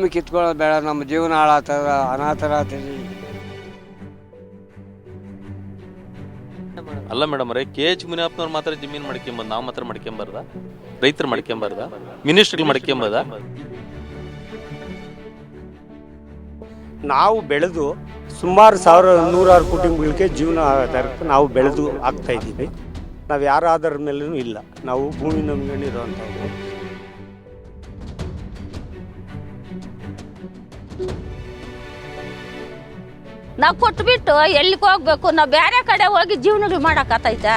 ಭೂಮಿ ಕಿತ್ಕೊಳ್ಳೋದು ಬೇಡ ನಮ್ಮ ಜೀವನ ಹಾಳಾಗ್ತದ ಆತೀವಿ ಅಲ್ಲ ಮೇಡಮ್ ಅವರೇ ಕೆ ಎಚ್ ಮುನಿಯಪ್ಪನವ್ರು ಮಾತ್ರ ಜಮೀನು ಮಾಡ್ಕೊಂಬಂದು ನಾವು ಮಾತ್ರ ಮಾಡ್ಕೊಂಬಾರ್ದ? ರೈತರು ಮಾಡ್ಕೊಂಬಾರ್ದ? ಮಿನಿಸ್ಟ್ರಿಗೆ ಮಾಡ್ಕೊಂಬಾರ್ದ? ನಾವು ಬೆಳೆದು ಸುಮಾರು ಸಾವಿರ ನೂರಾರು ಕುಟುಂಬಗಳಿಗೆ ಜೀವನ ಆಧಾರಕ್ಕೆ ನಾವು ಬೆಳೆದು ಆಗ್ತಾ ಇದ್ದೀವಿ. ನಾವು ಯಾರ ಆಧಾರದ ಮೇಲೂ ಇಲ್ಲ. ನಾವು ಭೂಮಿ ನಂಬ್ಕೊಂಡಿರೋವಂಥವ್ರು ನಾವು ಕೊಟ್ಬಿಟ್ಟು ಎಲ್ಲಿಗೆ ಹೋಗ್ಬೇಕು? ನಾವು ಬೇರೆ ಕಡೆ ಹೋಗಿ ಜೀವನಗಳು ಮಾಡಕ್ಕಾತೈತಾ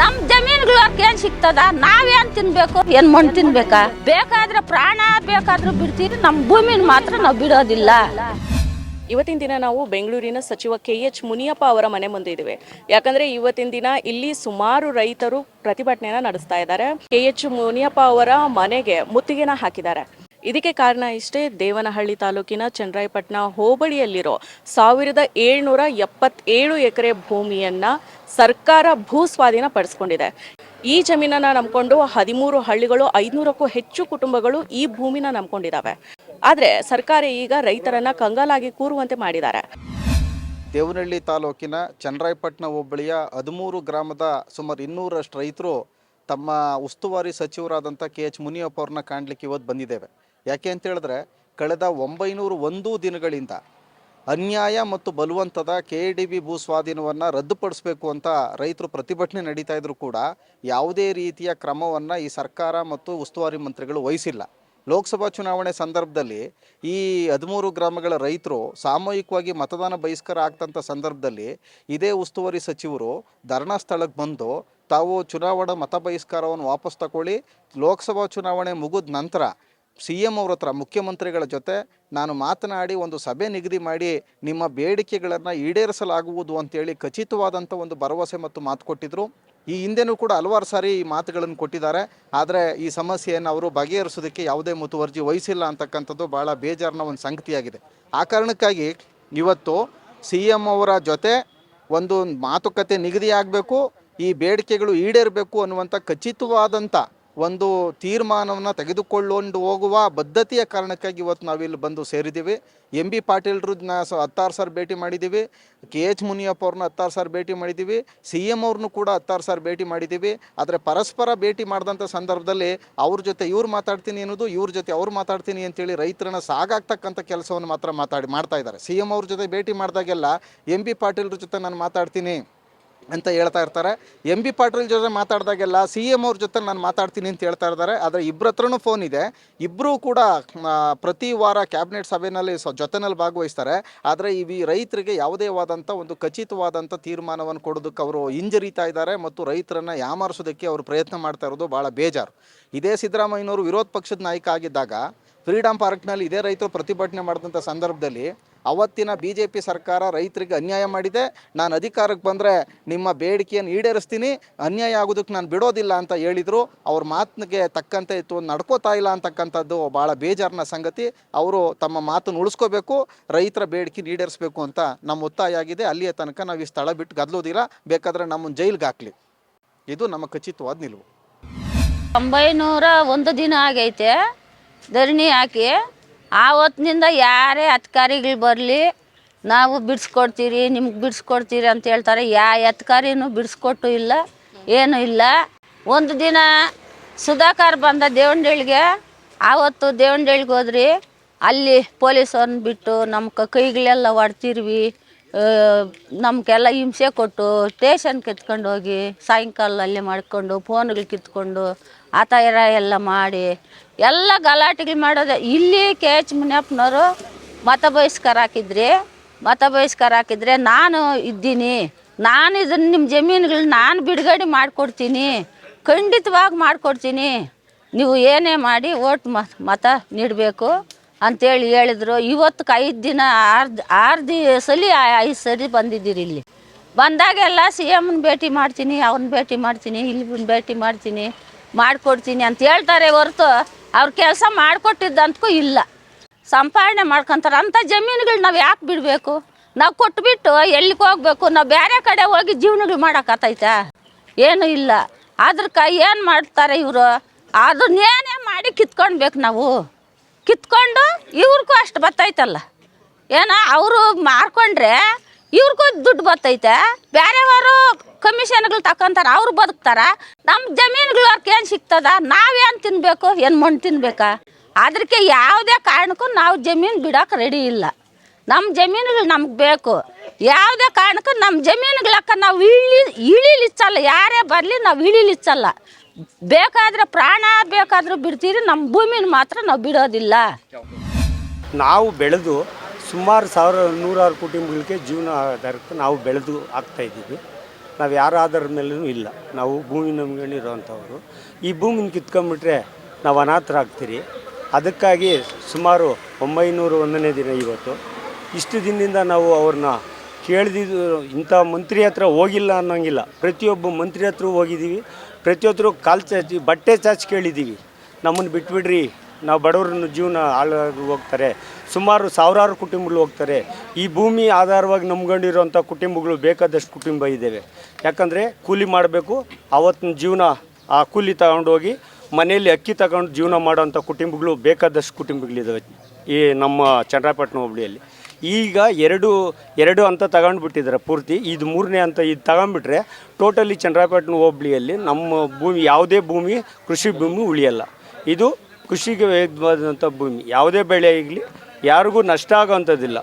ನಮ್ ಜಮೀನುಗಳು ಏನ್ ಸಿಗ್ತದ? ನಾವೇನ್ ತಿನ್ಬೇಕು? ಏನ್ ಮಣ್ಣು ತಿನ್ಬೇಕಾ? ಬೇಕಾದ್ರೆ ಪ್ರಾಣ, ಬೇಕಾದ್ರೂ ಬಿಡ್ತೀವಿ. ನಮ್ ಭೂಮಿನ ಮಾತ್ರ ನಾವು ಬಿಡೋದಿಲ್ಲ. ಇವತ್ತಿನ ದಿನ ನಾವು ಬೆಂಗಳೂರಿನ ಸಚಿವ ಕೆ ಎಚ್ ಮುನಿಯಪ್ಪ ಅವರ ಮನೆ ಮುಂದೆ ಇದ್ದೇವೆ. ಯಾಕಂದ್ರೆ ಇವತ್ತಿನ ದಿನ ಇಲ್ಲಿ ಸುಮಾರು ರೈತರು ಪ್ರತಿಭಟನೆಯನ್ನ ನಡೆಸ್ತಾ ಇದ್ದಾರೆ. ಕೆ ಎಚ್ ಮುನಿಯಪ್ಪ ಅವರ ಮನೆಗೆ ಮುತ್ತಿಗೆನ ಹಾಕಿದ್ದಾರೆ. ಇದಕ್ಕೆ ಕಾರಣ ಇಷ್ಟೇ ದೇವನಹಳ್ಳಿ ತಾಲೂಕಿನ ಚನ್ನರಾಯಪಟ್ಟಣ ಹೋಬಳಿಯಲ್ಲಿರೋ ಸಾವಿರದ ಏಳ್ನೂರ ಎಪ್ಪತ್ತೇಳು ಎಕರೆ ಭೂಮಿಯನ್ನು ಸರ್ಕಾರ ಭೂ ಸ್ವಾಧೀನ ಪಡಿಸ್ಕೊಂಡಿದೆ. ಈ ಜಮೀನನ್ನ ನಂಬಿಕೊಂಡು ಹದಿಮೂರು ಹಳ್ಳಿಗಳು, ಐದುನೂರಕ್ಕೂ ಹೆಚ್ಚು ಕುಟುಂಬಗಳು ಈ ಭೂಮಿನ ನಂಬ್ಕೊಂಡಿದ್ದಾವೆ ಆದ್ರೆ ಸರ್ಕಾರ ಈಗ ರೈತರನ್ನ ಕಂಗಾಲಾಗಿ ಕೂರುವಂತೆ ಮಾಡಿದ್ದಾರೆ. ದೇವನಹಳ್ಳಿ ತಾಲೂಕಿನ ಚನ್ನರಾಯಪಟ್ಟಣ ಹೋಬಳಿಯ ಹದಿಮೂರು ಗ್ರಾಮದ ಸುಮಾರು ಇನ್ನೂರಷ್ಟು ರೈತರು ತಮ್ಮ ಉಸ್ತುವಾರಿ ಸಚಿವರಾದಂಥ ಕೆ ಎಚ್ ಮುನಿಯಪ್ಪ ಅವ್ರನ್ನ ಕಾಣಲಿಕ್ಕೆ ಇವತ್ತು ಬಂದಿದ್ದೇವೆ. ಯಾಕೆ ಅಂತ ಹೇಳಿದ್ರೆ ಕಳೆದ ಒಂಬೈನೂರು ಒಂದು ದಿನಗಳಿಂದ ಅನ್ಯಾಯ ಮತ್ತು ಬಲವಂತದ ಕೆ ಡಿ ಬಿ ಭೂ ಸ್ವಾಧೀನವನ್ನು ರದ್ದುಪಡಿಸಬೇಕು ಅಂತ ರೈತರು ಪ್ರತಿಭಟನೆ ನಡೀತಾ ಇದ್ರು ಕೂಡ ಯಾವುದೇ ರೀತಿಯ ಕ್ರಮವನ್ನು ಈ ಸರ್ಕಾರ ಮತ್ತು ಉಸ್ತುವಾರಿ ಮಂತ್ರಿಗಳು ವಹಿಸಿಲ್ಲ. ಲೋಕಸಭಾ ಚುನಾವಣೆ ಸಂದರ್ಭದಲ್ಲಿ ಈ ಹದಿಮೂರು ಗ್ರಾಮಗಳ ರೈತರು ಸಾಮೂಹಿಕವಾಗಿ ಮತದಾನ ಬಹಿಷ್ಕಾರ ಆಗ್ತಂಥ ಸಂದರ್ಭದಲ್ಲಿ ಇದೇ ಉಸ್ತುವಾರಿ ಸಚಿವರು ಧರಣಾ ಸ್ಥಳಕ್ಕೆ ಬಂದು ತಾವು ಚುನಾವಣಾ ಮತ ಬಹಿಷ್ಕಾರವನ್ನು ವಾಪಸ್ ತಗೊಳ್ಳಿ, ಲೋಕಸಭಾ ಚುನಾವಣೆ ಮುಗಿದ ನಂತರ ಸಿ ಎಂ ಅವ್ರ ಹತ್ರ ಮುಖ್ಯಮಂತ್ರಿಗಳ ಜೊತೆ ನಾನು ಮಾತನಾಡಿ ಒಂದು ಸಭೆ ನಿಗದಿ ಮಾಡಿ ನಿಮ್ಮ ಬೇಡಿಕೆಗಳನ್ನು ಈಡೇರಿಸಲಾಗುವುದು ಅಂತೇಳಿ ಖಚಿತವಾದಂಥ ಒಂದು ಭರವಸೆ ಮತ್ತು ಮಾತು ಕೊಟ್ಟಿದ್ದರು ಈ ಹಿಂದೆನೂ ಕೂಡ ಹಲವಾರು ಸಾರಿ ಈ ಮಾತುಗಳನ್ನು ಕೊಟ್ಟಿದ್ದಾರೆ. ಆದರೆ ಈ ಸಮಸ್ಯೆಯನ್ನು ಅವರು ಬಗೆಹರಿಸೋದಕ್ಕೆ ಯಾವುದೇ ಮುತುವರ್ಜಿ ವಹಿಸಿಲ್ಲ ಅಂತಕ್ಕಂಥದ್ದು ಭಾಳ ಬೇಜಾರಿನ ಒಂದು ಸಂಗತಿಯಾಗಿದೆ. ಆ ಕಾರಣಕ್ಕಾಗಿ ಇವತ್ತು ಸಿ ಎಂ ಅವರ ಜೊತೆ ಒಂದು ಮಾತುಕತೆ ನಿಗದಿಯಾಗಬೇಕು, ಈ ಬೇಡಿಕೆಗಳು ಈಡೇರಬೇಕು ಅನ್ನುವಂಥ ಖಚಿತವಾದಂಥ ಒಂದು ತೀರ್ಮಾನವನ್ನು ತೆಗೆದುಕೊಳ್ಳೊಂಡು ಹೋಗುವ ಬದ್ಧತೆಯ ಕಾರಣಕ್ಕಾಗಿ ಇವತ್ತು ನಾವಿಲ್ಲಿ ಬಂದು ಸೇರಿದ್ದೀವಿ. ಎಂ ಬಿ ಪಾಟೀಲ್ರನ್ನ ಸ ಹತ್ತಾರು ಸಾರಿ ಭೇಟಿ ಮಾಡಿದ್ದೀವಿ. ಕೆ ಎಚ್ ಮುನಿಯಪ್ಪ ಅವ್ರನ್ನ ಹತ್ತಾರು ಸಾರಿ ಭೇಟಿ ಮಾಡಿದ್ದೀವಿ. ಸಿ ಎಂ ಅವ್ರನ್ನೂ ಕೂಡ ಹತ್ತಾರು ಸಾರಿ ಭೇಟಿ ಮಾಡಿದ್ದೀವಿ. ಆದರೆ ಪರಸ್ಪರ ಭೇಟಿ ಮಾಡಿದಂಥ ಸಂದರ್ಭದಲ್ಲಿ ಅವ್ರ ಜೊತೆ ಇವ್ರು ಮಾತಾಡ್ತೀನಿ ಅನ್ನೋದು, ಇವ್ರ ಜೊತೆ ಅವ್ರು ಮಾತಾಡ್ತೀನಿ ಅಂತೇಳಿ ರೈತರನ್ನ ಸಾಗಾಗ್ತಕ್ಕಂಥ ಕೆಲಸವನ್ನು ಮಾತ್ರ ಮಾತಾಡಿ, ಮಾಡ್ತಾ ಇದ್ದಾರೆ. ಸಿ ಎಂ ಅವ್ರ ಜೊತೆ ಭೇಟಿ ಮಾಡಿದಾಗೆಲ್ಲ ಎಂ ಬಿ ಪಾಟೀಲ್ರ ಜೊತೆ ನಾನು ಮಾತಾಡ್ತೀನಿ. ಅಂತ ಹೇಳ್ತಾ ಇರ್ತಾರೆ. ಎಂ ಬಿ ಪಾಟೀಲ್ ಜೊತೆ ಮಾತಾಡಿದಾಗೆಲ್ಲ ಸಿ ಎಂ ಅವ್ರ ಜೊತೆ ನಾನು ಮಾತಾಡ್ತೀನಿ ಅಂತ ಹೇಳ್ತಾ ಇದ್ದಾರೆ ಆದರೆ ಇಬ್ಬರ ಹತ್ರನೂ ಫೋನ್ ಇದೆ. ಇಬ್ಬರೂ ಕೂಡ ಪ್ರತಿ ವಾರ ಕ್ಯಾಬಿನೆಟ್ ಸಭೆಯಲ್ಲಿ ಸ, ಜೊತೆನಲ್ಲಿ ಭಾಗವಹಿಸ್ತಾರೆ. ಆದರೆ ಈ ರೈತರಿಗೆ ಯಾವುದೇ ವಾದಂಥ ಒಂದು ಖಚಿತವಾದಂಥ ತೀರ್ಮಾನವನ್ನು ಕೊಡೋದಕ್ಕೆ ಅವರು ಹಿಂಜರಿತಾ ಇದ್ದಾರೆ ಮತ್ತು ರೈತರನ್ನು ಯಾಮಾರಿಸೋದಕ್ಕೆ ಅವರು ಪ್ರಯತ್ನ ಮಾಡ್ತಾ ಇರೋದು ಭಾಳ ಬೇಜಾರು. ಇದೇ ಸಿದ್ದರಾಮಯ್ಯನವರು ವಿರೋಧ ಪಕ್ಷದ ನಾಯಕ ಆಗಿದ್ದಾಗ ಫ್ರೀಡಮ್ ಪಾರ್ಕ್ನಲ್ಲಿ ಇದೇ ರೈತರು ಪ್ರತಿಭಟನೆ ಮಾಡಿದಂಥ ಸಂದರ್ಭದಲ್ಲಿ ಅವತ್ತಿನ ಬಿ ಜೆ ಪಿ ಸರ್ಕಾರ ರೈತರಿಗೆ ಅನ್ಯಾಯ ಮಾಡಿದೆ. ನಾನು ಅಧಿಕಾರಕ್ಕೆ ಬಂದರೆ ನಿಮ್ಮ ಬೇಡಿಕೆಯನ್ನು ಈಡೇರಿಸ್ತೀನಿ. ಅನ್ಯಾಯ ಆಗೋದಕ್ಕೆ ನಾನು ಬಿಡೋದಿಲ್ಲ ಅಂತ ಹೇಳಿದರು. ಅವ್ರ ಮಾತಿಗೆ ತಕ್ಕಂತೆ ಇತ್ತು. ನಡ್ಕೋತಾ ಇಲ್ಲ ಅಂತಕ್ಕಂಥದ್ದು ಭಾಳ ಬೇಜಾರಿನ ಸಂಗತಿ. ಅವರು ತಮ್ಮ ಮಾತನ್ನು ಉಳಿಸ್ಕೋಬೇಕು. ರೈತರ ಬೇಡಿಕೆ ಈಡೇರಿಸಬೇಕು ಅಂತ ನಮ್ಮ ಒತ್ತಾಯ ಆಗಿದೆ. ಅಲ್ಲಿಯ ತನಕ ನಾವು ಈ ಸ್ಥಳ ಬಿಟ್ಟು ಗದ್ಲೋದಿಲ್ಲ. ಬೇಕಾದರೆ ನಮ್ಮನ್ನು ಜೈಲಿಗೆ ಹಾಕ್ಲಿ. ಇದು ನಮ್ಮ ಖಚಿತವಾದ ನಿಲುವು. ಒಂಬೈನೂರ ಒಂದು ದಿನ ಆಗೈತೆ. ಧರಣಿ ಹಾಕಿ ಆವತ್ತಿನಿಂದ ಯಾರೇ ಅಧಿಕಾರಿಗಳು ಬರಲಿ, ನಾವು ಬಿಡಿಸ್ಕೊಡ್ತೀರಿ, ನಿಮ್ಗೆ ಬಿಡಿಸ್ಕೊಡ್ತೀರಿ ಅಂತ ಹೇಳ್ತಾರೆ. ಯಾ ಅಧಿಕಾರಿನೂ ಬಿಡಿಸ್ಕೊಟ್ಟು ಇಲ್ಲ, ಏನೂ ಇಲ್ಲ. ಒಂದು ದಿನ ಸುಧಾಕರ್ ಬಂದ ದೇವನಹಳ್ಳಿಗೆ ಆವತ್ತು ದೇವನಹಳ್ಳಿಗೆ ಹೋದ್ರಿ. ಅಲ್ಲಿ ಪೊಲೀಸವ್ರನ್ನ ಬಿಟ್ಟು ನಮ್ಮ ಕೈಗಳೆಲ್ಲ ಹೊಡ್ತಿರ್ವಿ ನಮಗೆಲ್ಲ ಹಿಂಸೆ ಕೊಟ್ಟು ಸ್ಟೇಷನ್ ಕಿತ್ಕೊಂಡು ಹೋಗಿ ಸಾಯಂಕಾಲ ಅಲ್ಲೇ ಮಾಡಿಕೊಂಡು ಫೋನ್ಗಳು ಕಿತ್ಕೊಂಡು ಆ ಥರ ಎಲ್ಲ ಮಾಡಿ ಎಲ್ಲ ಗಲಾಟೆಗಳು ಮಾಡೋದೆ. ಇಲ್ಲಿ ಕೆ ಎಚ್ ಮುನಿಯಪ್ಪನವರು ಮತ ಬಹಿಷ್ಕಾರ ಹಾಕಿದ್ರಿ. ಮತ ಬಹಿಷ್ಕಾರ ಹಾಕಿದ್ರೆ ನಾನು ಇದ್ದೀನಿ. ನಾನು ಇದನ್ನು ನಿಮ್ಮ ಜಮೀನುಗಳನ್ನ ನಾನು ಬಿಡುಗಡೆ ಮಾಡಿಕೊಡ್ತೀನಿ. ಖಂಡಿತವಾಗಿ ಮಾಡಿಕೊಡ್ತೀನಿ. ನೀವು ಏನೇ ಮಾಡಿ ಓಟ್ ಮತ ನೀಡಬೇಕು. ಅಂತೇಳಿ ಹೇಳಿದ್ರು, ಇವತ್ತು ಐದು ದಿನ ಆರು ಆರು ಸಲ ಐದು ಸರಿ ಬಂದಿದ್ದೀರಿ ಇಲ್ಲಿ. ಬಂದಾಗೆಲ್ಲ ಸಿ ಎಮ್ನ ಭೇಟಿ ಮಾಡ್ತೀನಿ ಅವ್ನ ಭೇಟಿ ಮಾಡ್ತೀನಿ ಇಲ್ಲಿ ಭೇಟಿ ಮಾಡ್ತೀನಿ, ಮಾಡಿಕೊಡ್ತೀನಿ ಅಂತ ಹೇಳ್ತಾರೆ ಹೊರತು ಅವ್ರ ಕೆಲಸ ಮಾಡಿಕೊಟ್ಟಿದ್ದಂತಕ್ಕೂ ಇಲ್ಲ. ಸಂಪಾದನೆ ಮಾಡ್ಕೊಂತಾರೆ ಅಂಥ ಜಮೀನುಗಳು ನಾವು ಯಾಕೆ ಬಿಡಬೇಕು? ನಾವು ಕೊಟ್ಬಿಟ್ಟು ಎಲ್ಲಿಗೆ ಹೋಗ್ಬೇಕು? ನಾವು ಬೇರೆ ಕಡೆ ಹೋಗಿ ಜೀವನಗಳು ಮಾಡೋಕ್ಕತ್ತೈತಾ ಏನೂ ಇಲ್ಲ. ಅದ್ರಕ್ಕ ಏನು ಮಾಡ್ತಾರೆ ಇವರು? ಅದನ್ನೇನೇ ಮಾಡಿ ಕಿತ್ಕೊಳ್ಬೇಕು ನಾವು. ಕಿತ್ಕೊಂಡು ಇವ್ರಿಗೂ ಅಷ್ಟು ಬತ್ತೈತಲ್ಲ. ಏನೋ ಅವರು ಮಾರ್ಕೊಂಡ್ರೆ ಇವ್ರಿಗೂ ದುಡ್ಡು ಬತ್ತೈತೆ. ಬೇರೆಯವರು ಕಮಿಷನ್ಗಳು ತಕೊಂತಾರೆ, ಅವ್ರು ಬದುಕ್ತಾರ. ನಮ್ಮ ಜಮೀನುಗಳು ಅವ್ರಿಗೆ ಏನು ಸಿಗ್ತದ? ನಾವೇನು ತಿನ್ನಬೇಕು ಏನು ಮಣ್ಣು ತಿನ್ಬೇಕಾ? ಅದಕ್ಕೆ ಯಾವುದೇ ಕಾರಣಕ್ಕೂ ನಾವು ಜಮೀನು ಬಿಡೋಕೆ ರೆಡಿ ಇಲ್ಲ. ನಮ್ಮ ಜಮೀನುಗಳು ನಮ್ಗೆ ಬೇಕು. ಯಾವುದೇ ಕಾರಣಕ್ಕೂ ನಮ್ಮ ಜಮೀನುಗಳಕ್ಕ ನಾವು ಇಳಿ, ಇಳಿಲಿಚ್ಚಲ್ಲ. ಯಾರೇ ಬರಲಿ ನಾವು ಇಳಿಲಿಚ್ಚಲ್ಲ. ಬೇಕಾದ್ರೆ ಪ್ರಾಣ ಬೇಕಾದರೂ ಬಿಡ್ತೀರಿ ನಮ್ಮ ಭೂಮಿನ ಮಾತ್ರ ನಾವು ಬಿಡೋದಿಲ್ಲ. ನಾವು ಬೆಳೆದು ಸುಮಾರು ಸಾವಿರ ನೂರಾರು ಕುಟುಂಬಗಳಿಗೆ ಜೀವನ ಆಧಾರಕ್ಕೆ ನಾವು ಬೆಳೆದು ಆಗ್ತಾ ಇದ್ದೀವಿ. ನಾವು ಯಾರ ಆಧಾರದ ಮೇಲೂ ಇಲ್ಲ. ನಾವು ಭೂಮಿ ನಮಗೆ ಇರೋವಂಥವ್ರು ಈ ಭೂಮಿನ ಕಿತ್ಕೊಂಡ್ಬಿಟ್ರೆ ನಾವು ಅನಾಥರಾಗ್ತೀರಿ. ಅದಕ್ಕಾಗಿ ಸುಮಾರು ಒಂಬೈನೂರು ಒಂದನೇ ದಿನ ಇವತ್ತು. ಇಷ್ಟು ದಿನದಿಂದ ನಾವು ಅವ್ರನ್ನ ಕೇಳ್ದಿದ್ದು ಇಂಥ ಮಂತ್ರಿ ಹತ್ರ ಹೋಗಿಲ್ಲ ಅನ್ನೋಂಗಿಲ್ಲ. ಪ್ರತಿಯೊಬ್ಬ ಮಂತ್ರಿ ಹತ್ರ ಹೋಗಿದ್ದೀವಿ. ಪ್ರತಿಯೊಬ್ಬರು ಕಾಲು ಚಾಚಿ, ಬಟ್ಟೆ ಚಾಚಿ ಕೇಳಿದ್ದೀವಿ. ನಮ್ಮನ್ನು ಬಿಟ್ಬಿಡ್ರಿ. ನಾವು ಬಡವ್ರನ್ನ ಜೀವನ ಹಾಳಾಗಿ ಹೋಗ್ತಾರೆ. ಸುಮಾರು ಸಾವಿರಾರು ಕುಟುಂಬಗಳು ಹೋಗ್ತಾರೆ. ಈ ಭೂಮಿ ಆಧಾರವಾಗಿ ನಂಬ್ಕೊಂಡಿರೋಂಥ ಕುಟುಂಬಗಳು ಬೇಕಾದಷ್ಟು ಕುಟುಂಬ ಇದ್ದಾವೆ. ಯಾಕಂದರೆ ಕೂಲಿ ಮಾಡಬೇಕು ಆವತ್ತಿನ ಜೀವನ ಆ ಕೂಲಿ ತಗೊಂಡೋಗಿ ಮನೆಯಲ್ಲಿ ಅಕ್ಕಿ ತಗೊಂಡು ಜೀವನ ಮಾಡೋಂಥ ಕುಟುಂಬಗಳು ಬೇಕಾದಷ್ಟು ಕುಟುಂಬಗಳಿದ್ದಾವೆ ಈ ನಮ್ಮ ಚಂದ್ರಪಟ್ಟಣ ಹೋಬಳಿಯಲ್ಲಿ. ಈಗ ಎರಡು ಎರಡು ಅಂತ ತಗೊಂಡ್ಬಿಟ್ಟಿದ್ದಾರೆ ಪೂರ್ತಿ. ಇದು ಮೂರನೇ ಅಂತ ಇದು ತಗೊಂಡ್ಬಿಟ್ರೆ ಟೋಟಲಿ ಚಂದ್ರಪಟ್ಟಣ ಹೋಬಳಿಯಲ್ಲಿ ನಮ್ಮ ಭೂಮಿ, ಯಾವುದೇ ಭೂಮಿ, ಕೃಷಿ ಭೂಮಿ ಉಳಿಯಲ್ಲ. ಇದು ಕೃಷಿಗೆ ವೇಗವಾದಂಥ ಭೂಮಿ. ಯಾವುದೇ ಬೆಳೆ ಆಗಲಿ ಯಾರಿಗೂ ನಷ್ಟ ಆಗೋವಂಥದ್ದಿಲ್ಲ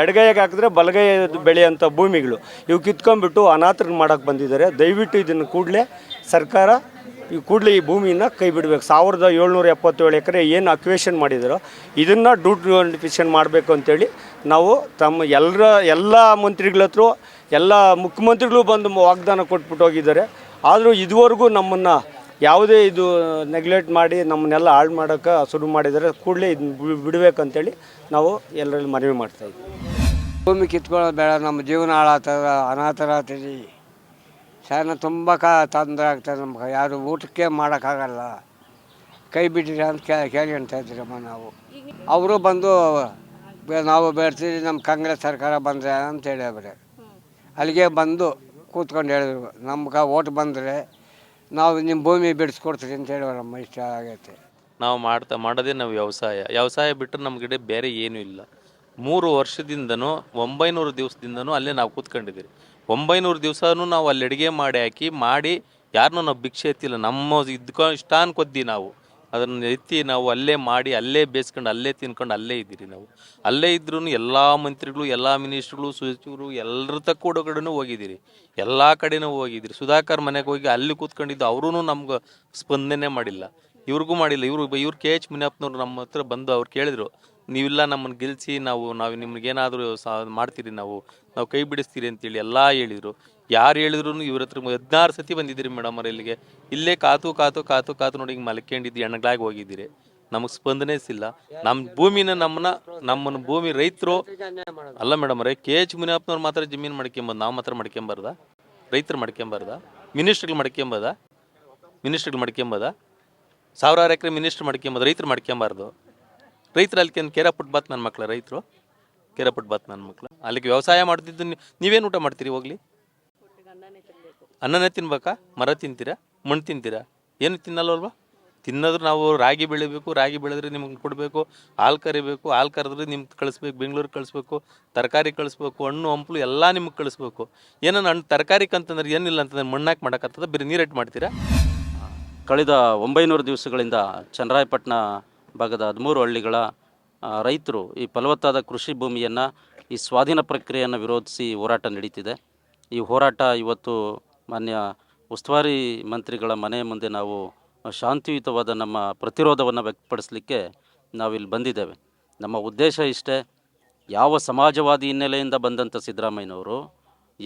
ಎಡಗೈಗೆ ಹಾಕಿದ್ರೆ ಬಲಗೈ ಬೆಳೆಯೋಂಥ ಭೂಮಿಗಳು. ಇವು ಕಿತ್ಕೊಂಡ್ಬಿಟ್ಟು ಅನಾಥರನ್ನ ಮಾಡೋಕ್ಕೆ ಬಂದಿದ್ದಾರೆ. ದಯವಿಟ್ಟು ಇದನ್ನು ಕೂಡಲೇ ಸರ್ಕಾರ ಈ ಕೂಡಲೇ ಈ ಭೂಮಿನ ಕೈ ಬಿಡಬೇಕು. ಸಾವಿರದ ಏಳ್ನೂರ ಎಪ್ಪತ್ತೇಳು ಎಕರೆ ಏನು ಅಕ್ವೇಷನ್ ಮಾಡಿದರೋ, ಇದನ್ನು ಡ್ಯೂಟ್ ನೋಟಿಫಿಕೇಷನ್ ಮಾಡಬೇಕು ಅಂತೇಳಿ ನಾವು ತಮ್ಮ ಎಲ್ಲರ, ಎಲ್ಲ ಮಂತ್ರಿಗಳ ಹತ್ರ, ಎಲ್ಲ ಮುಖ್ಯಮಂತ್ರಿಗಳು ಬಂದು ವಾಗ್ದಾನ ಕೊಟ್ಬಿಟ್ಟು ಹೋಗಿದ್ದಾರೆ. ಆದರೂ ಇದುವರೆಗೂ ನಮ್ಮನ್ನು ಯಾವುದೇ ಇದು ನೆಗ್ಲೆಕ್ಟ್ ಮಾಡಿ ನಮ್ಮನ್ನೆಲ್ಲ ಹಾಳು ಮಾಡೋಕ್ಕೆ ಶುರು ಮಾಡಿದರೆ ಕೂಡಲೇ ಇದನ್ನ ಬಿಡಬೇಕಂತೇಳಿ ನಾವು ಎಲ್ಲರಲ್ಲಿ ಮನವಿ ಮಾಡ್ತಾಯಿದ್ವಿ ಭೂಮಿ ಕಿತ್ಕೊಳ್ಳೋದು ಬೇಡ, ನಮ್ಮ ಜೀವನ ಹಾಳಾಗ್ತದ ಅನಾಥರಾಗ್ತೀವಿ ಸಣ್ಣ ತುಂಬ ಕ ತೊಂದರೆ ಆಗ್ತದೆ ನಮ್ಗೆ. ಯಾರು ಊಟಕ್ಕೆ ಮಾಡೋಕ್ಕಾಗಲ್ಲ. ಕೈ ಬಿಟ್ಟಿರಿ ಅಂತ ಕೇಳಿ ಕೇಳ್ಕೊಂತ ಇದ್ದೀರಮ್ಮ ನಾವು. ಅವರು ಬಂದು ನಾವು ಬೇಡ್ತೀವಿ ನಮ್ಮ ಕಾಂಗ್ರೆಸ್ ಸರ್ಕಾರ ಬಂದರೆ ಅಂತ ಹೇಳಿದ್ರೆ ಅಲ್ಲಿಗೆ ಬಂದು ಕೂತ್ಕೊಂಡು ಹೇಳಿದ್ರು. ನಮ್ಗೆ ಓಟ್ ಬಂದರೆ ನಾವು ನಿಮ್ಮ ಭೂಮಿ ಬಿಡಿಸ್ಕೊಡ್ತೀರಿ ಅಂತ ಹೇಳಿದ್ರಮ್ಮ ಇಷ್ಟ ಆಗೈತೆ. ನಾವು ಮಾಡ್ತಾ, ಮಾಡೋದೇ ನಾವು ವ್ಯವಸಾಯ. ವ್ಯವಸಾಯ ಬಿಟ್ಟರೆ ನಮ್ಗಡೆ ಬೇರೆ ಏನೂ ಇಲ್ಲ. ಮೂರು ವರ್ಷದಿಂದನೂ, ಒಂಬೈನೂರು ದಿವಸದಿಂದನೂ ಅಲ್ಲೇ ನಾವು ಕೂತ್ಕೊಂಡಿದ್ದೀವಿ ಒಂಬೈನೂರು ದಿವಸನೂ ನಾವು ಅಲ್ಲಿ ಅಡುಗೆ ಮಾಡಿ ಹಾಕಿ, ಮಾಡಿ ಯಾರನ್ನೂ ನಾವು ಭಿಕ್ಷೆ ಎತ್ತಿಲ್ಲ. ನಮ್ಮ ಇದ್ಕೊ ಇಷ್ಟಾನ್ಕೊದ್ದಿ ನಾವು. ಅದನ್ನು ಎತ್ತಿ ನಾವು ಅಲ್ಲೇ ಮಾಡಿ, ಅಲ್ಲೇ ಬೇಯಿಸ್ಕೊಂಡು, ಅಲ್ಲೇ ತಿನ್ಕೊಂಡು ಅಲ್ಲೇ ಇದ್ದೀರಿ ನಾವು. ಅಲ್ಲೇ ಇದ್ರೂ ಎಲ್ಲ ಮಂತ್ರಿಗಳು, ಎಲ್ಲ ಮಿನಿಸ್ಟ್ರುಗಳು, ಸಚಿವರು ಎಲ್ಲರ ತಕ್ಕ ಕಡೆನೂ ಹೋಗಿದ್ದೀರಿ. ಎಲ್ಲ ಕಡೆನೂ ಹೋಗಿದ್ದೀರಿ. ಸುಧಾಕರ್ ಮನೆಗೆ ಹೋಗಿ ಅಲ್ಲಿ ಕೂತ್ಕೊಂಡಿದ್ದು ಅವರೂ ನಮ್ಗೆ ಸ್ಪಂದನೆ ಮಾಡಿಲ್ಲ. ಇವ್ರಿಗೂ ಮಾಡಿಲ್ಲ. ಇವರು, ಇವ್ರು ಕೆ ಎಚ್ ಮುನಿಯಪ್ಪನವ್ರು ನಮ್ಮ ಹತ್ರ ಬಂದು ಅವ್ರು ಕೇಳಿದ್ರು ನೀವಿಲ್ಲ ನಮ್ಮನ್ನು ಗೆಲ್ಲಿಸಿ ನಾವು ನಾವು ನಿಮ್ಗೇನಾದರೂ ಸಾ, ಮಾಡ್ತೀರಿ ನಾವು ನಾವು ಕೈ ಬಿಡಿಸ್ತೀರಿ ಅಂತೇಳಿ ಎಲ್ಲ ಹೇಳಿದರು. ಯಾರು ಹೇಳಿದ್ರು ಇವ್ರ ಹತ್ರ ಹದಿನಾರು ಸತಿ ಬಂದಿದ್ದೀರಿ ಮೇಡಮ್ ಅವ್ರು ಇಲ್ಲಿಗೆ. ಇಲ್ಲೇ ಕಾತು ಕಾತು ಕಾತು ಕಾತು ನೋಡಿ ಹಿಂಗೆ ಮಲ್ಕೊಂಡಿದ್ದು ಎಣ್ಣಗಳಾಗಿ ಹೋಗಿದ್ದೀರಿ. ನಮಗೆ ಸ್ಪಂದನೆ ಸಿಲ್ಲ ನಮ್ಮ ಭೂಮಿನ ನಮ್ಮನ್ನ ನಮ್ಮನ್ನು ಭೂಮಿ ರೈತರು, ಅಲ್ಲ ಮೇಡಮ್ ಅವರೇ, ಕೆ ಎಚ್ ಮುನಿಯಪ್ಪನವ್ರು ಮಾತ್ರ ಜಮೀನು ಮಾಡ್ಕೊಂಬಂದು, ನಾವು ಮಾತ್ರ ಮಾಡ್ಕೊಂಬಾರ್ದ? ರೈತರು ಮಾಡ್ಕೊಂಬಾರ್ದ? ಮಿನಿಸ್ಟ್ರ್ಗಳು ಮಾಡ್ಕೊಂಬದ ಮಿನಿಸ್ಟ್ರ್ಗಳು ಮಾಡ್ಕೊಂಬದ ಸಾವಿರಾರು ಎಕರೆ ಮಿನಿಸ್ಟ್ರ್ ಮಾಡ್ಕೊಂಬದು ರೈತರು ಮಾಡ್ಕೊಂಬಾರ್ದು? ರೈತರು ಅಲ್ಲಿ ಕೆರೆ ಪುಟ್ ಬಾತ್ ನನ್ನ ಮಕ್ಕಳ ರೈತರು? ಕೆರೆ ಪುಟ್ ಬಾತ್ ನನ್ನ ಮಕ್ಕಳು ಅಲ್ಲಿಗೆ ವ್ಯವಸಾಯ ಮಾಡ್ತಿದ್ದು ನೀವೇನು ಊಟ ಮಾಡ್ತೀರಿ ಹೋಗ್ಲಿ? ಅನ್ನನೇ ತಿನ್ಬೇಕಾ? ಮರ ತಿಂತೀರಾ? ಮಣ್ಣು ತಿಂತೀರಾ? ಏನು ತಿನ್ನಲ್ವಲ್ವಾ ತಿನ್ನೋದ್ರೆ ನಾವು ರಾಗಿ ಬೆಳಿಬೇಕು, ರಾಗಿ ಬೆಳೆದ್ರೆ ನಿಮ್ಗೆ ಕೊಡಬೇಕು, ಹಾಲು ಕರಿಬೇಕು, ಹಾಲು ಕರೆದ್ರೆ ನಿಮ್ಗೆ ಕಳಿಸ್ಬೇಕು ಬೆಂಗಳೂರಿಗೆ ಕಳಿಸ್ಬೇಕು, ತರಕಾರಿ ಕಳಿಸ್ಬೇಕು, ಹಣ್ಣು, ಹಂಪಲು ಎಲ್ಲ ನಿಮ್ಗೆ ಕಳಿಸ್ಬೇಕು. ಏನೋ ಹಣ್ಣು ತರಕಾರಿ ಅಂತಂದ್ರೆ ಏನಿಲ್ಲ ಅಂತಂದ್ರೆ ಮಣ್ಣಾಕಿ ಮಾಡೋಕ್ಕಂಥದ್ದು ಬರೀ ನೀರೇಟ್ ಮಾಡ್ತೀರಾ? ಕಳೆದ ಒಂಬೈನೂರು ದಿವಸಗಳಿಂದ ಚನ್ನರಾಯಪಟ್ಟಣ ಭಾಗದ ಹದಿಮೂರು ಹಳ್ಳಿಗಳ ರೈತರು ಈ ಫಲವತ್ತಾದ ಕೃಷಿ ಭೂಮಿಯನ್ನು ಈ ಸ್ವಾಧೀನ ಪ್ರಕ್ರಿಯೆಯನ್ನು ವಿರೋಧಿಸಿ ಹೋರಾಟ ನಡೀತಿದೆ. ಈ ಹೋರಾಟ ಇವತ್ತು ಮಾನ್ಯ ಉಸ್ತುವಾರಿ ಮಂತ್ರಿಗಳ ಮನೆ ಮುಂದೆ ನಾವು ಶಾಂತಿಯುತವಾದ ನಮ್ಮ ಪ್ರತಿರೋಧವನ್ನು ವ್ಯಕ್ತಪಡಿಸಲಿಕ್ಕೆ ನಾವಿಲ್ಲಿ ಬಂದಿದ್ದೇವೆ. ನಮ್ಮ ಉದ್ದೇಶ ಇಷ್ಟೇ, ಯಾವ ಸಮಾಜವಾದಿ ಹಿನ್ನೆಲೆಯಿಂದ ಬಂದಂಥ ಸಿದ್ದರಾಮಯ್ಯನವರು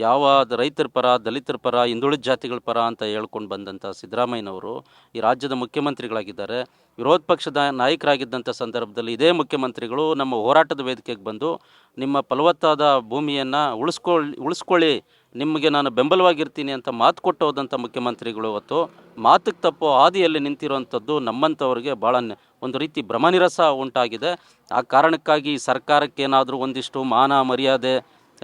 ಯಾವ ರೈತರ ಪರ, ದಲಿತರ ಪರ, ಹಿಂದುಳಿದ ಜಾತಿಗಳ ಪರ ಅಂತ ಹೇಳ್ಕೊಂಡು ಬಂದಂಥ ಸಿದ್ದರಾಮಯ್ಯನವರು ಈ ರಾಜ್ಯದ ಮುಖ್ಯಮಂತ್ರಿಗಳಾಗಿದ್ದಾರೆ. ವಿರೋಧ ಪಕ್ಷದ ನಾಯಕರಾಗಿದ್ದಂಥ ಸಂದರ್ಭದಲ್ಲಿ ಇದೇ ಮುಖ್ಯಮಂತ್ರಿಗಳು ನಮ್ಮ ಹೋರಾಟದ ವೇದಿಕೆಗೆ ಬಂದು ನಿಮ್ಮ ಫಲವತ್ತಾದ ಭೂಮಿಯನ್ನು ಉಳಿಸ್ಕೊಳ್ಳಿ ಉಳಿಸ್ಕೊಳ್ಳಿ, ನಿಮಗೆ ನಾನು ಬೆಂಬಲವಾಗಿರ್ತೀನಿ ಅಂತ ಮಾತು ಕೊಟ್ಟು ಹೋದಂಥ ಮುಖ್ಯಮಂತ್ರಿಗಳು ಇವತ್ತು ಮಾತಿಗೆ ತಪ್ಪು ಹಾದಿಯಲ್ಲಿ ನಿಂತಿರುವಂಥದ್ದು ನಮ್ಮಂಥವ್ರಿಗೆ ಭಾಳ ಒಂದು ರೀತಿ ಭ್ರಮನಿರಸ ಉಂಟಾಗಿದೆ. ಆ ಕಾರಣಕ್ಕಾಗಿ ಸರ್ಕಾರಕ್ಕೇನಾದರೂ ಒಂದಿಷ್ಟು ಮಾನ ಮರ್ಯಾದೆ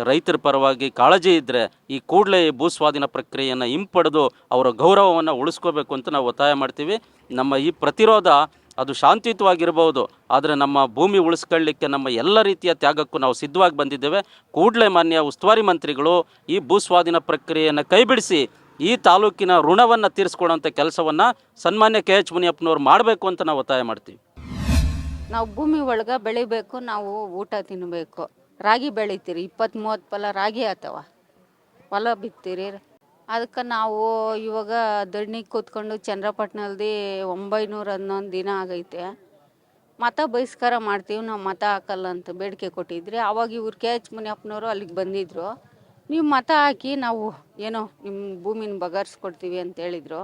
ರೈತರ ಪರವಾಗಿ ಕಾಳಜಿ ಇದ್ದರೆ ಈ ಕೂಡಲೇ ಈ ಭೂಸ್ವಾಧೀನ ಪ್ರಕ್ರಿಯೆಯನ್ನು ಹಿಂಪಡೆದು ಅವರ ಗೌರವವನ್ನು ಉಳಿಸ್ಕೋಬೇಕು ಅಂತ ನಾವು ಒತ್ತಾಯ ಮಾಡ್ತೀವಿ. ನಮ್ಮ ಈ ಪ್ರತಿರೋಧ ಅದು ಶಾಂತಿಯುತವಾಗಿರ್ಬೋದು. ಆದರೆ ನಮ್ಮ ಭೂಮಿ ಉಳಿಸ್ಕೊಳ್ಳಿಕ್ಕೆ ನಮ್ಮ ಎಲ್ಲ ರೀತಿಯ ತ್ಯಾಗಕ್ಕೂ ನಾವು ಸಿದ್ಧವಾಗಿ ಬಂದಿದ್ದೇವೆ. ಕೂಡಲೇ ಮಾನ್ಯ ಉಸ್ತುವಾರಿ ಮಂತ್ರಿಗಳು ಈ ಭೂಸ್ವಾಧೀನ ಪ್ರಕ್ರಿಯೆಯನ್ನು ಕೈಬಿಡಿಸಿ ಈ ತಾಲೂಕಿನ ಋಣವನ್ನು ತೀರಿಸ್ಕೊಳ್ಳೋಂಥ ಕೆಲಸವನ್ನು ಸನ್ಮಾನ್ಯ ಕೆ ಎಚ್ ಮುನಿಯಪ್ಪನವ್ರು ಮಾಡಬೇಕು ಅಂತ ನಾವು ಒತ್ತಾಯ ಮಾಡ್ತೀವಿ. ನಾವು ಭೂಮಿ ಒಳಗೆ ಬೆಳಿಬೇಕು, ನಾವು ಊಟ ತಿನ್ನಬೇಕು ರಾಗಿ ಬೆಳಿತೀರಿ ಇಪ್ಪತ್ತು ಮೂವತ್ತು ಫಲ ರಾಗಿ ಆತವ. ಹೊಲ ಬಿತ್ತೀರಿ. ಅದಕ್ಕೆ ನಾವು ಇವಾಗ ದಣ್ಣಿಗೆ ಕೂತ್ಕೊಂಡು ಚಂದ್ರಪಟ್ಟಣದಲ್ಲಿ ಒಂಬೈನೂರ ಹನ್ನೊಂದು ದಿನ ಆಗೈತೆ. ಮತ ಬಹಿಷ್ಕಾರ ಮಾಡ್ತೀವಿ, ನಾವು ಮತ ಹಾಕಲ್ಲ ಅಂತ ಬೇಡಿಕೆ ಕೊಟ್ಟಿದ್ರಿ. ಅವಾಗ ಇವ್ರು ಕೆ ಎಚ್ ಮುನಿಯಪ್ಪನವರು ಅಲ್ಲಿಗೆ ಬಂದಿದ್ರು. ನೀವು ಮತ ಹಾಕಿ ನಾವು ಏನೋ ನಿಮ್ಮ ಭೂಮಿನ ಬಗೆಹರಿಸ್ಕೊಡ್ತೀವಿ ಅಂತ ಹೇಳಿದ್ರು.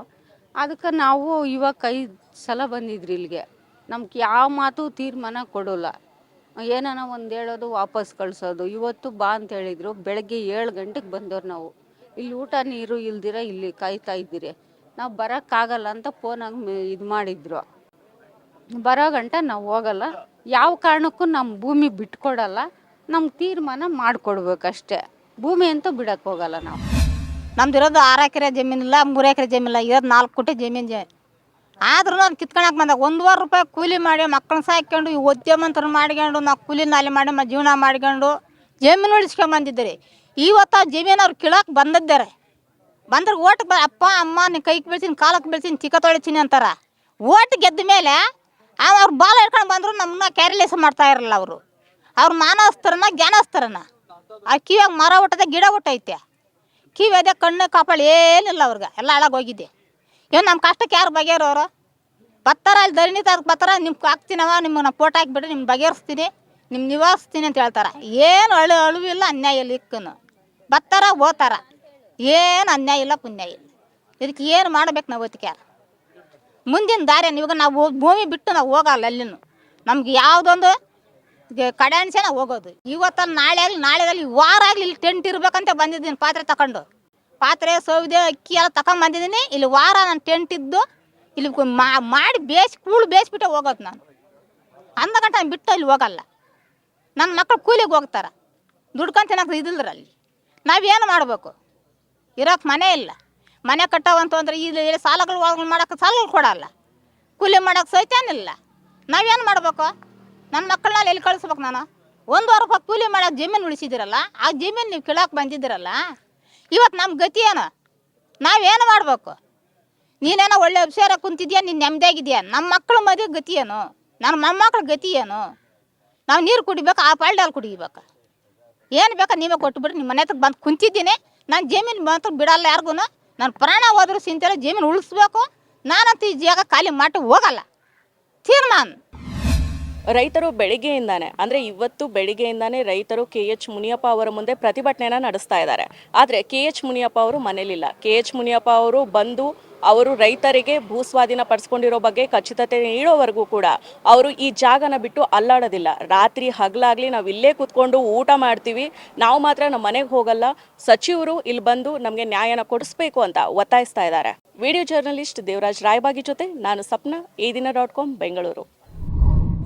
ಅದಕ್ಕೆ ನಾವು ಇವಾಗ ಕೈ ಸಲ ಬಂದಿದ್ರಿ ಇಲ್ಲಿಗೆ. ನಮ್ಗೆ ಯಾವ ಮಾತು ತೀರ್ಮಾನ ಕೊಡೋಲ್ಲ. ಏನಾನ ಒಂದು ಹೇಳೋದು, ವಾಪಸ್ ಕಳಿಸೋದು. ಇವತ್ತು ಬಾ ಅಂತ ಹೇಳಿದ್ರು. ಬೆಳಗ್ಗೆ ಏಳು ಗಂಟೆಗೆ ಬಂದವ್ರು ನಾವು. ಇಲ್ಲಿ ಊಟ ನೀರು ಇಲ್ದಿರ ಇಲ್ಲಿ ಕಾಯ್ತಾ ಇದ್ದೀರಿ. ನಾವು ಬರೋಕ್ಕಾಗಲ್ಲ ಅಂತ ಫೋನಾಗಿ ಇದು ಮಾಡಿದ್ರು. ಬರೋ ಗಂಟ ನಾವು ಹೋಗಲ್ಲ. ಯಾವ ಕಾರಣಕ್ಕೂ ನಮ್ಮ ಭೂಮಿ ಬಿಟ್ಕೊಡಲ್ಲ. ನಮ್ಗೆ ತೀರ್ಮಾನ ಮಾಡಿಕೊಡ್ಬೇಕಷ್ಟೇ. ಭೂಮಿ ಅಂತೂ ಬಿಡಕ್ಕೆ ಹೋಗಲ್ಲ ನಾವು. ನಮ್ದು ಇರೋದು ಆರು ಎಕರೆ ಜಮೀನಿಲ್ಲ, ಮೂರು ಎಕರೆ ಜಮೀನಿಲ್ಲ. ಇರೋದು ನಾಲ್ಕು ಕೋಟಿ ಜಮೀನು ಜ ಆದ್ರೂ ನಾನು ಕಿತ್ಕೊಳಕ್ಕೆ ಬಂದಾಗ ಒಂದುವರೆ ರೂಪಾಯಿ ಕೂಲಿ ಮಾಡಿ ಮಕ್ಕಳನ್ನ ಸಾಕೊಂಡು ಈ ಉದ್ಯಮಂತರ ಮಾಡ್ಕೊಂಡು, ನಾವು ಕೂಲಿ ನಾಲಿ ಮಾಡಿ ಮ ಜೀವನ ಮಾಡ್ಕೊಂಡು ಜಮೀನು ಉಳಿಸ್ಕೊಂಡ್ ಬಂದಿದ್ದೀರಿ. ಇವತ್ತು ಜಮೀನು ಅವ್ರು ಕೀಳಕ್ಕೆ ಬಂದಿದ್ದಾರೆ. ಬಂದ್ರೆ ಓಟ್ ಬ, ಅಪ್ಪ, ಅಮ್ಮ, ನೀನು ಕೈಗೆ ಬೀಳ್ತೀನಿ ಕಾಲಕ್ಕೆ ಬೀಳ್ತೀನಿ ಚಿಕ್ಕ ತೊಳಿತೀನಿ ಅಂತಾರ. ಓಟ್ ಗೆದ್ದ ಮೇಲೆ ಅವ್ರು ಬಾಲ ಹಿಡ್ಕೊಂಡು ಬಂದ್ರು ನಮ್ಮನ್ನ ಕ್ಯಾರಿಲೆಸ್ ಮಾಡ್ತಾ ಇರಲ್ಲ ಅವರು. ಅವ್ರು ಜ್ಞಾನ ಜ್ಞಾನಸ್ತರನ ಆ ಕಿವಿಯಾಗ ಮರ ಹುಟ್ಟದೆ ಗಿಡ ಹುಟ್ಟೈತೆ. ಕಿವಿ ಅದೇ ಕಣ್ಣು ಕಾಪಾಳು ಏನಿಲ್ಲ ಅವ್ರಿಗೆ. ಎಲ್ಲ ಹಾಳಾಗೋಗಿದೆ ಏನು ನಮ್ಮ ಕಷ್ಟಕ್ಕೆ ಯಾರು ಬಗೆಹರೋರು ಬತ್ತಾರ ಅಲ್ಲಿ ಧರಣಿ ಬರ್ತಾರ ನಿಮ್ಗೆ ಹಾಕ್ತೀನವ, ನಿಮ್ಗೆ ನಾನು ಫೋಟೋ ಹಾಕ್ಬಿಟ್ರೆ ನಿಮ್ಗೆ ಬಗೆಹರಿಸ್ತೀನಿ ನಿಮ್ಮ ನಿವಾರಿಸ್ತೀನಿ ಅಂತ ಹೇಳ್ತಾರೆ. ಏನು ಅಳು ಅಳುವಿಲ್ಲ ಅನ್ಯಾಯ ಇಲ್ಲ ಇಕ್ಕನು. ಬತ್ತಾರ ಹೋತಾರ ಏನು ಅನ್ಯಾಯ ಇಲ್ಲ, ಪುಣ್ಯ ಇಲ್ಲ. ಇದಕ್ಕೆ ಏನು ಮಾಡ್ಬೇಕು ನಾವು ಅದಕ್ಕೆ ಮುಂದಿನ ದಾರಿ ಇವಾಗ ನಾವು ಭೂಮಿ ಬಿಟ್ಟು ನಾವು ಹೋಗಲ್ಲ ಅಲ್ಲಿನೂ. ನಮ್ಗೆ ಯಾವುದೊಂದು ಕಡೆ ನಾವು ಹೋಗೋದು. ಇವತ್ತ ನಾಳೆ ಆಗಲಿ ನಾಳೆ ಆಗಲಿ, ವಾರ ಆಗಲಿ ಇಲ್ಲಿ ಟೆಂಟ್ ಇರ್ಬೇಕಂತ ಬಂದಿದ್ದೀನಿ ಪಾತ್ರೆ ತಗೊಂಡು ಪಾತ್ರೆ ಸೌದೆ, ಅಕ್ಕಿ ಎಲ್ಲ ತಗೊಂಬಂದಿದ್ದೀನಿ ಇಲ್ಲಿ ವಾರ ನಾನು ಟೆಂಟ್ ಇದ್ದು ಇಲ್ಲಿ ಮಾಡಿ ಬೇಯಿಸಿ, ಕೂಳು ಬೇಯಿಸ್ಬಿಟ್ಟೆ ಹೋಗೋದು ನಾನು. ಅಂದ ಗಂಟೆ ಬಿಟ್ಟು ಇಲ್ಲಿ ಹೋಗಲ್ಲ. ನನ್ನ ಮಕ್ಕಳು ಕೂಲಿಗೆ ಹೋಗ್ತಾರೆ. ದುಡ್ಕೊಂಡು ತಿನ್ನೋಕೆ ಇದಿಲ್ಲರ ಅಲ್ಲಿ ನಾವೇನು ಮಾಡಬೇಕು? ಇರೋಕೆ ಮನೆ ಇಲ್ಲ. ಮನೆ ಕಟ್ಟವಂತ ಅಂದ್ರೆ ಇಲ್ಲಿ ಸಾಲಗಳು ಮಾಡೋಕ್ಕೆ ಮಾಡೋಕೆ ಸಾಲಗಳು ಕೊಡಲ್ಲ. ಕೂಲಿ ಮಾಡೋಕೆ ಸಹಿತೇನಿಲ್ಲ ನಾವೇನು ಮಾಡಬೇಕು? ನನ್ನ ಮಕ್ಕಳನ್ನ ಎಲ್ಲಿ ಕಳಿಸ್ಬೇಕು ನಾನು? ಒಂದುವರೆ ರೂಪಾಯಿ ಕೂಲಿ ಮಾಡೋಕೆ ಜಮೀನು ಉಳಿಸಿದಿರಲ್ಲ. ಆ ಜಮೀನು ನೀವು ಕೀಳಕ್ಕೆ ಬಂದಿದ್ದೀರಲ್ಲ ಇವತ್ತು ನಮ್ಮ ಗತಿ ಏನು? ನಾವೇನು ಮಾಡಬೇಕು? ನೀನೇನೋ ಒಳ್ಳೆ ಹುಷಾರ ಕುಂತಿದ್ಯಾ? ನೀನು ನೆಮ್ಮದಿಯಾಗಿದ್ಯಾ ನಮ್ಮ ಮಕ್ಕಳು ಮದುವೆ ಗತಿ ಏನು? ನನ್ನ ಮೊಮ್ಮಕ್ಳ ಗತಿ ಏನು? ನಾವು ನೀರು ಕುಡಿಬೇಕು, ಆ ಪಾಲ್ಡಲ್ಲಿ ಕುಡಿಬೇಕು. ಏನು ಬೇಕಾ ನೀವೇ ಕೊಟ್ಟುಬಿಡಿ ನಿಮ್ಮ ಮನೆ ಹತ್ರ ಬಂದು ಕುಂತಿದ್ದೀನಿ. ನಾನು ಜಮೀನು ಮಾತ್ರ ಬಿಡಲ್ಲ ಯಾರಿಗೂ ನಾನು ಪ್ರಾಣ ಹೋದ್ರೂ ಸಿಂತಾರೆ ಜಮೀನು ಉಳಿಸ್ಬೇಕು. ನಾನಂತೂ ಈ ಜಾಗ ಖಾಲಿ ಮಾಡಿ ಹೋಗಲ್ಲ. ತೀರ್ಮಾನ. ರೈತರು ಬೆಳಿಗ್ಗೆಯಿಂದಾನೆ, ಅಂದ್ರೆ ಇವತ್ತು ಬೆಳಿಗ್ಗೆಯಿಂದಾನೆ ರೈತರು ಕೆ ಎಚ್ ಮುನಿಯಪ್ಪ ಅವರ ಮುಂದೆ ಪ್ರತಿಭಟನೆಯನ್ನ ನಡೆಸ್ತಾ ಇದ್ದಾರೆ. ಆದ್ರೆ ಕೆ ಎಚ್ ಮುನಿಯಪ್ಪ ಅವರು ಮನೇಲಿಲ್ಲ. ಕೆ ಎಚ್ ಮುನಿಯಪ್ಪ ಅವರು ಬಂದು ಅವರು ರೈತರಿಗೆ ಭೂಸ್ವಾಧೀನ ಪಡಿಸ್ಕೊಂಡಿರೋ ಬಗ್ಗೆ ಖಚಿತತೆ ನೀಡೋವರೆಗೂ ಕೂಡ ಅವರು ಈ ಜಾಗನ ಬಿಟ್ಟು ಅಲ್ಲಾಡೋದಿಲ್ಲ. ರಾತ್ರಿ ಹಗಲಾಗ್ಲಿ ನಾವು ಇಲ್ಲೇ ಕೂತ್ಕೊಂಡು ಊಟ ಮಾಡ್ತೀವಿ. ನಾವು ಮಾತ್ರ ನಮ್ಮ ಮನೆಗೆ ಹೋಗಲ್ಲ. ಸಚಿವರು ಇಲ್ಲಿ ಬಂದು ನಮಗೆ ನ್ಯಾಯನ ಕೊಡಿಸ್ಬೇಕು ಅಂತ ಒತ್ತಾಯಿಸ್ತಾ ಇದ್ದಾರೆ. ವಿಡಿಯೋ ಜರ್ನಲಿಸ್ಟ್ ದೇವರಾಜ್ ರಾಯಬಾಗಿ ಜೊತೆ ನಾನು ಸಪ್ನ, ಈ ದಿನ ಡಾಟ್ ಕಾಮ್, ಬೆಂಗಳೂರು.